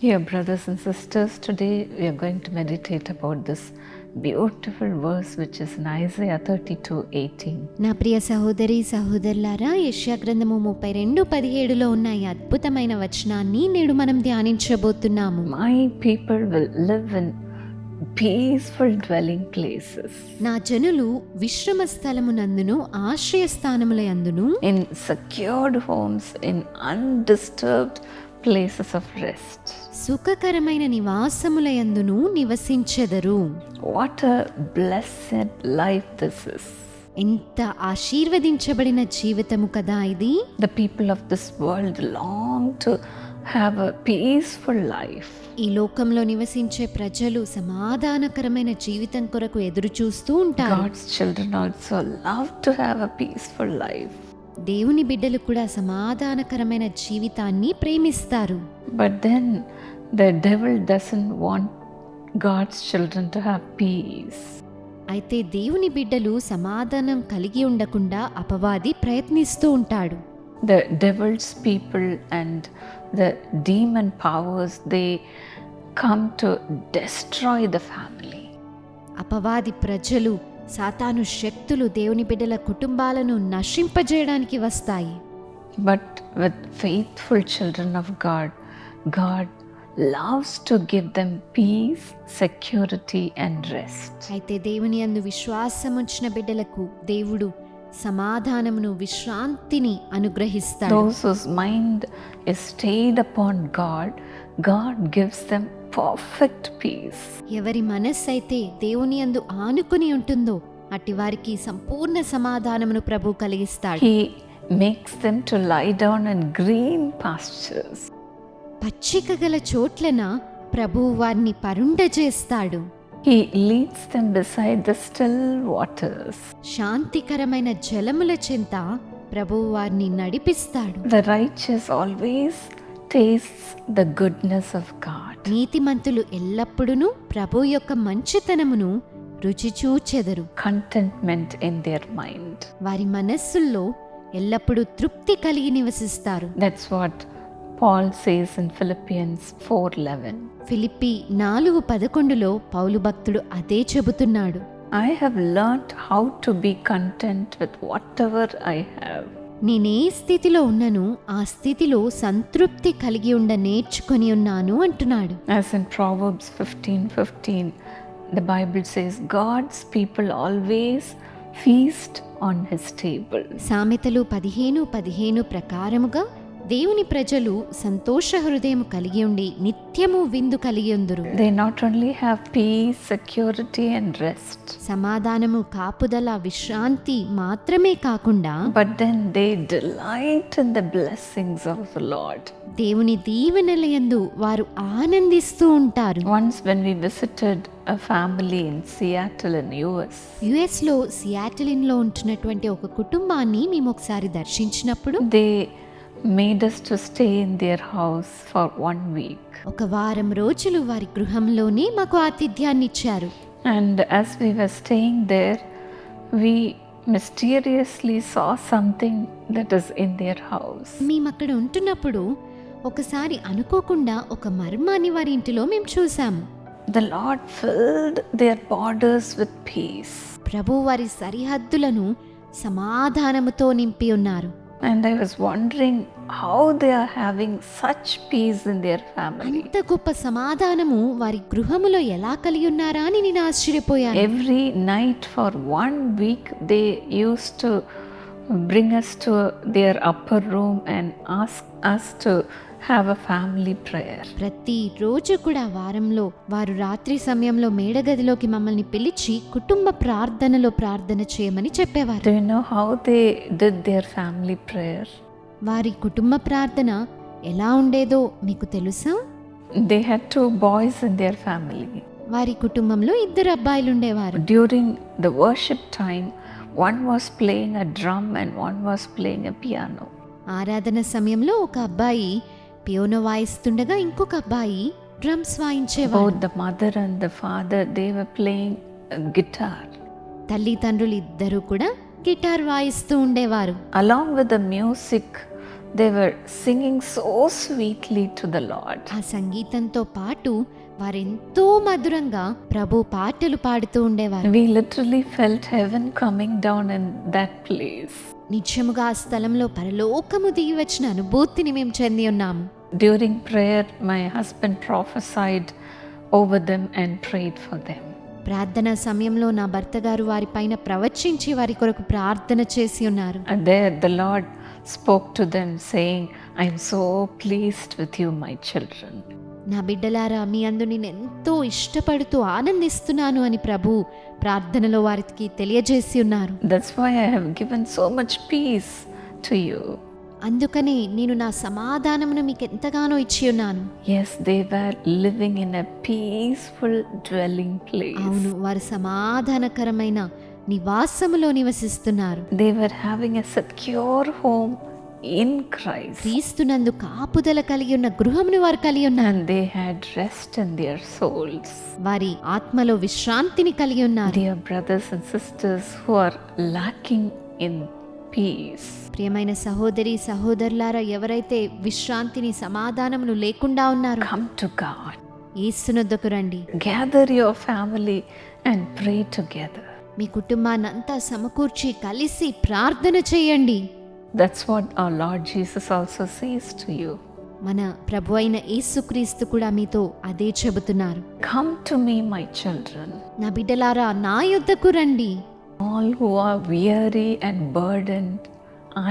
Dear brothers and sisters, today we are going to meditate about this beautiful verse which is in Isaiah 32 18. నా ప్రియ సహోదరి సహోదరులారా యెషయా గ్రంథము ముప్పై రెండు పదిహేడులో ఉన్న ఈ అద్భుతమైన వచనాన్ని నేడు మనం ధ్యానించబోతున్నాము My people will live in peaceful dwelling places, నా జనులు విశ్రమ స్థలమునందును ఆశ్రయ స్థానములందును in secured homes, in undisturbed places of rest సుఖకరమైన నివాసముల యందును నివసించెదరు. What a blessed life this is ఎంత ఆశీర్వదించబడిన జీవితము కదా ఇది. The people of this world long to have a peaceful life ఈ లోకంలో నివసించే ప్రజలు సమాధానకరమైన జీవితం కొరకు ఎదురు చూస్తూ ఉంటారు children also love to have a peaceful life దేవుని బిడ్డలు కూడా సమాధానకరమైన జీవితాన్ని ప్రేమిస్తారు. But then the devil doesn't want God's children to have peace అయితే దేవుని బిడ్డలు సమాధానం కలిగి ఉండకుండా అపవాది ప్రయత్నిస్తూ ఉంటాడు. The devil's people and the demon powers they come to destroy the family అపవాది ప్రజలు సాతాను శక్తులు దేవుని బిడ్డల కుటుంబాలను నశింపజేయడానికి వస్తాయి. But with faithful children of God God loves to give them peace security and rest అయితే దేవుని అందు విశ్వాసం వచ్చిన బిడ్డలకు దేవుడు సమాధానమును విశ్రాంతిని అనుగ్రహిస్తాడు. Those whose mind is stayed upon God God gives them perfect peace ఎవరి మనస్సు అయితే దేవుని అందు ఆనుకుని ఉంటుందో అట్టి వారికి సంపూర్ణ సమాధానమును ప్రభు కలిగిస్తాడు. He makes them to lie down in green pastures పచ్చిక గల చోట్లన ప్రభు వారిని పరుండ చేస్తాడు he leads them beside the still waters శాంతికరమైన జలముల చెంత ప్రభు వారిని నడిపిస్తాడు. The righteous always taste the goodness of God నీతిమంతులు ఎల్లప్పుడూ ప్రభు యొక్క మంచితనమును రుచి చూచెదరు. కంటెంట్మెంట్ ఇన్ దేర్ మైండ్ వారి మనస్సుల్లో ఎల్లప్పుడూ తృప్తి కలిగి నివసిస్తారు. That's what Paul says in Philippians 4:11 ఫిలిప్పి 4:11లో పౌలు భక్తుడు అదే చెబుతున్నాడు. I have learned how to be content with whatever I have నేనే స్థితిలో ఉన్నను ఆ స్థితిలో సంతృప్తి కలిగి ఉండ నేర్చుకొని ఉన్నాను అంటున్నాడు As in Proverbs 15:15, the Bible says God's people always feast on his table. సామెతలు పదిహేను పదిహేను ప్రకారముగా దేవుని ప్రజలు సంతోష హృదయం కలిగి ఉండి నిత్యము విందు కలిగి ఉందరు. They not only have peace security and rest సమాధానము కాపుదల విశ్రాంతి మాత్రమే కాకుండా but then they delight in the blessings of the Lord దేవుని దీవెనలయందు వారు ఆనందిస్తూ ఉంటారు. Once when we visited a family in Seattle in US యుఎస్లో సియాటిల్ ఇన్లో ఉంటున్నటువంటి ఒక కుటుంబాన్ని మేము ఒకసారి దర్శించినప్పుడు they made dust stay in their house for one week ఒక వారం రోజులు వారి గృహంలోనే మాకు ఆతిథ్యాన్ని ఇచ్చారు. And as we were staying there we mysteriously saw something that is in their house మేము అక్కడ ఉంటున్నప్పుడు ఒకసారి అనుకోకుండా ఒక మర్మాన్ని వారి ఇంటిలో మేము చూసాము the Lord filled their borders with peace ప్రభు వారి సరిహద్దులను సమాధానముతో నింపి ఉన్నారు. And I was wondering how they are having such peace in their family అంత గొప్ప సమాధానము వారి గృహములో ఎలా కలిగి ఉన్నారా అని నేను ఆశ్చర్యపోయాను. Every night for one week they used to bring us to their upper room and ask us to have a family prayer. ప్రతి రోజు కూడా వారంలో వారు రాత్రి సమయంలో మేడగదిలోకి మమ్మల్ని పిలిచి కుటుంబ ప్రార్థనలో ప్రార్థన చేయమని చెప్పేవారు Do you know how they did their family prayer? వారి కుటుంబ ప్రార్థన ఎలా ఉండేదో మీకు తెలుసా They had two boys in their family. వారి కుటుంబంలో ఇద్దరు అబ్బాయిలు ఉండేవారు During the worship time, one was playing a drum and one was playing a piano ఆరాధన సమయంలో ఒక అబ్బాయి పియానో వాయిస్తుండగా ఇంకొక అబ్బాయి drums వాయించేవాడు the mother and the father they were playing guitar తల్లి తండ్రులు ఇద్దరు కూడా గిటార్ వాయిస్తూ ఉండేవారు. Along with the music they were singing so sweetly to the Lord ఆ సంగీతంతో పాటు వారెంతో మధురంగా ప్రభు పాటలు పాడుతూ ఉండేవారు. We literally felt heaven coming down in that place నిజముగా ఆ స్థలంలో పరలోకము దిగి వచ్చిన అనుభూతిని మేము చెంది ఉన్నాము. During prayer my husband prophesied over them and prayed for them ప్రార్థన సమయంలో నా భర్త గారు వారి పైన ప్రవచించి వారి కొరకు ప్రార్థన చేసి ఉన్నారు. They the Lord spoke to them saying so pleased with you my children నా బిడ్డలారా మీ అందు నేను ఎంతో ఇష్టపడుతూ ఆనందిస్తున్నాను అని ప్రభు ప్రార్థనలో వారికి తెలియజేసి ఉన్నారు why I have given so much peace to you. అందుకనే నేను నా సమాధానమును మీకు ఎంతగానో ఇచ్చి ఉన్నాను Yes, they were living in a peaceful dwelling place. అవును వారు సమాధానకరమైన నివాసములో నివసిస్తున్నారు They were having a secure home in Christ. క్రీస్తునందు కాపుదల కలిగి ఉన్న గృహమును వారు కలిగి ఉన్నారు they had rest in their souls. వారి ఆత్మలో విశ్రాంతిని కలిగి ఉన్నారు Dear brothers and sisters who are lacking in peace, ప్రియమైన సహోదరి సహోదరులారా ఎవరైతే విశ్రాంతిని సమాధానమును లేకుండా ఉన్నారో come to God. ఏసునొద్దకు రండి Gather your family and pray together. మీ కుటుంబాన్ని అంతా సమకూర్చి కలిసి ప్రార్థన చేయండి that's what our Lord Jesus also says to you మన ప్రభు అయిన యేసుక్రీస్తు కూడా మీతో అదే చెబుతున్నారు. Come to me my children నా బిడ్డలారా నా యుద్ధకు రండి. All who are weary and burden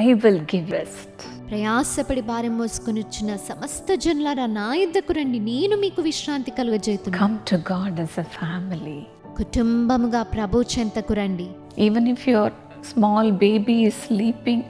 I will give rest ప్రయాసపడి భారం మోసుకొని వచ్చిన సమస్త జనులారా నా యుద్ధకు రండి. నేను మీకు విశ్రాంతి కలుగజేయుతు come to God as a family కుటుంబముగా ప్రభు చెంతకు రండి. Even if your small baby is sleeping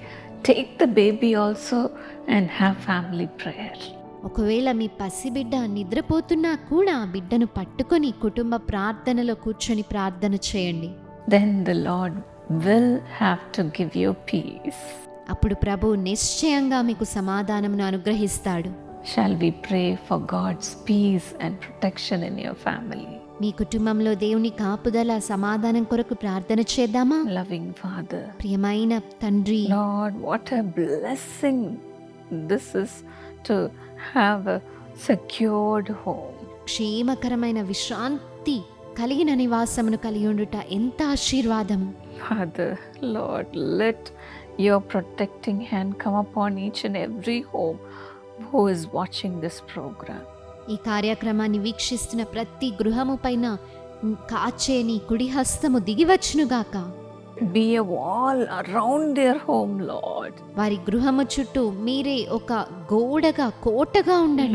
take the baby also and have family prayer ఒకవేళ మీ పసిబిడ్డ నిద్రపోతున్నా కూడా ఆ బిడ్డను పట్టుకొని కుటుంబ ప్రార్థనలో కూర్చొని ప్రార్థన చేయండి. Then the Lord will have to give you peace అప్పుడు ప్రభు నిశ్చయంగా మీకు సమాధానమును అనుగ్రహిస్తాడు. Shall we pray for God's peace and protection in your family మీ కుటుంబంలో దేవుని కాపుదల సమాధానం కొరకు ప్రార్థన చేద్దామా? లవింగ్ ఫాదర్ ప్రియమైన తండ్రి. Lord what a blessing this is to have a secured home క్షేమకరమైన విశ్రాంతి కలిగిన నివాసమును కలిగి ఉండుట ఎంత ఆశీర్వాదం. Father Lord let your protecting hand come upon each and every home who is watching this program ఈ కార్యక్రమాన్ని వీక్షిస్తున్న ప్రతి గృహము పైన కాచేని కుడిహస్తము దిగివచ్చునుగాక. వారి గృహము చుట్టూ మీరే ఒక గోడగా కోటగా ఉండండి.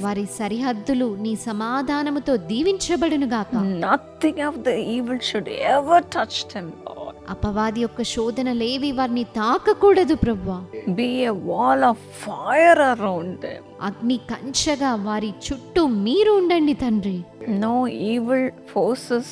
వారి సరిహద్దులు నీ సమాధానముతో దీవించబడునుగాక. Nothing of the evil should ever touch them అపవాది యొక్క శోధనలేవి వారిని తాకకూడదు Be a wall of fire around them. అగ్ని కంచగా వారి చుట్టూ మీరు ఉండండి తండ్రి No evil forces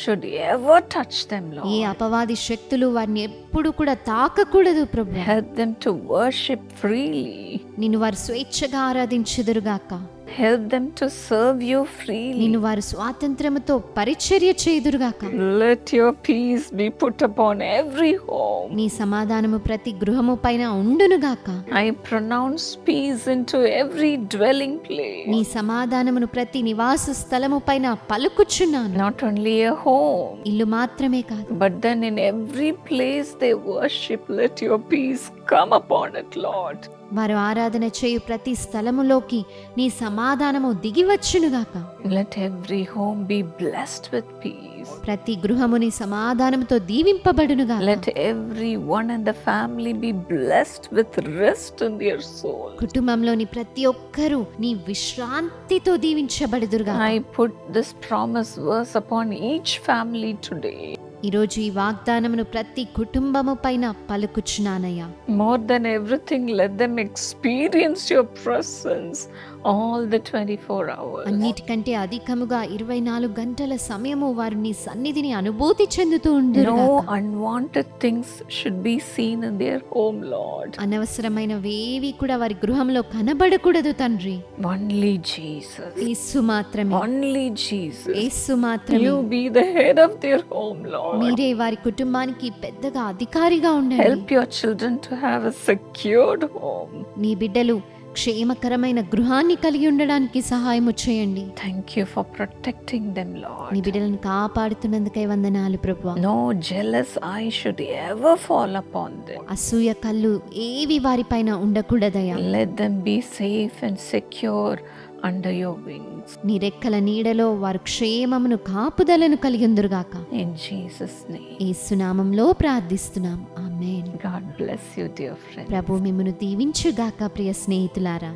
should ever touch them, A Lord. అపవాది శక్తులు వారిని ఎప్పుడు కూడా తాకకూడదు ప్రభు Help them to worship freely. నిన్ను వారు స్వేచ్ఛగా ఆరాధించుదురుగాక Help them to serve you freely. నిన్ను వారు స్వాతంత్రముతో పరిచర్య చేదురుగాక Let your peace be put upon every home. నీ సమాధానము ప్రతి గృహము పైన ఉండునుగాక I pronounce peace into every dwelling place. నీ సమాధానమును ప్రతి నివాస స్థలము పైన పలుకుచున్నాను Not only a home, ఇల్లు మాత్రమే కాదు but then in every place they worship, let your peace come upon it Lord వారు ఆరాధన చేయు ప్రతి స్థలములోకి నీ సమాధానము దిగివచ్చును గాక let every home be blessed with peace ప్రతి గృహముని సమాధానముతో దీవింపబడును గాక let every one and the family be blessed with rest in their soul కుటుంబంలోని ప్రతి ఒక్కరూ నీ విశ్రాంతితో దీవించబడుదురు గాక I put this promise verse upon each family today ఈరోజు ఈ వాగ్దానమును ప్రతి కుటుంబము పైన పలుకుచున్నానయ్యా. More than everything let them experience your presence presence all the 24 hours. అన్నిటికంటే అధికముగా ఇరవై నాలుగు గంటల సమయము వారు నీ సన్నిధిని అనుభూతి చెందుతూ ఉండును No unwanted things should be seen in their home, Lord. అనవసరమైనవేవి కూడా వారి గృహంలో కనబడకూడదు తండ్రి Only Jesus. యేసు మాత్రమే Only Jesus. యేసు మాత్రమే You be the head of their home, Lord. మీరే వారి కుటుంబానికి పెద్దగా అధికారిగా ఉండండి Help your children to have a secured home. నీ బిడ్డలు క్షేమకరమైన గృహాన్ని కలిగి ఉండడానికి సహాయం చేయండి. Thank you for protecting them Lord మీ బిడ్డలను కాపాడుతున్నందుకై వందనాలు ప్రభు no jealous eye should ever fall upon అసూయ కళ్ళు ఏవి వారిపైన ఉండకూడదయ్య. Let them be safe and secure under your wings నీ రెక్కల నీడలో వారు క్షేమమును కాపుదలను కలిగి ఉందరుగాక. ఇన్ జీసస్ నేమ్ యేసు నామములో ప్రార్థిస్తున్నాం. Amen God bless you dear friend ప్రభు మిమ్మను దీవించుగాక ప్రియ స్నేహితులారా.